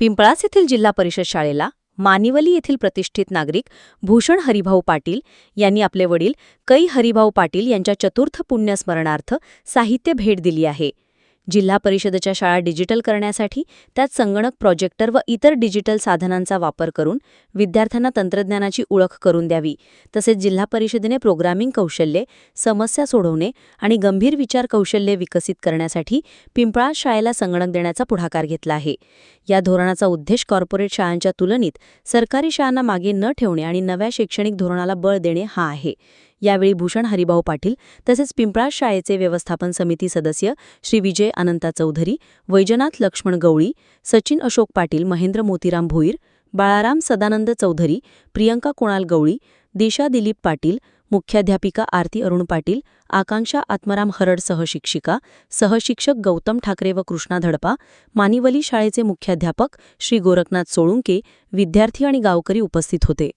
पिंपळास येथील जिल्हा परिषद शाळेला मानिवली येथील प्रतिष्ठित नागरिक भूषण हरिभाऊ पाटील यांनी आपले वडील कै हरिभाऊ पाटील यांच्या चतुर्थ पुण्यस्मरणार्थ साहित्य भेट दिली आहे. जिल्हा परिषदेच्या शाळा डिजिटल करण्यासाठी त्यात संगणक प्रोजेक्टर व इतर डिजिटल साधनांचा वापर करून विद्यार्थ्यांना तंत्रज्ञानाची ओळख करून द्यावी. तसेच जिल्हा परिषदेने प्रोग्रामिंग कौशल्ये समस्या सोडवणे आणि गंभीर विचार कौशल्ये विकसित करण्यासाठी पिंपळा शाळेला संगणक देण्याचा पुढाकार घेतला आहे. या धोरणाचा उद्देश कॉर्पोरेट शाळांच्या तुलनेत सरकारी शाळांना मागे न ठेवणे आणि नव्या शैक्षणिक धोरणाला बळ देणे हा आहे. यावेळी भूषण हरिभाऊ पाटील तसेच पिंपळा शाळेचे व्यवस्थापन समिती सदस्य श्री विजय अनंता चौधरी वैजनाथ लक्ष्मण गवळी सचिन अशोक पाटील महेंद्र मोतीराम भोईर बाळाराम सदानंद चौधरी प्रियंका कुणाल गवळी दिशा दिलीप पाटील मुख्याध्यापिका आरती अरुण पाटील आकांक्षा आत्माराम हरड सहशिक्षिका सहशिक्षक गौतम ठाकरे व कृष्णा धडपा मानिवली शाळेचे मुख्याध्यापक श्री गोरखनाथ सोळुंके विद्यार्थी आणि गावकरी उपस्थित होते.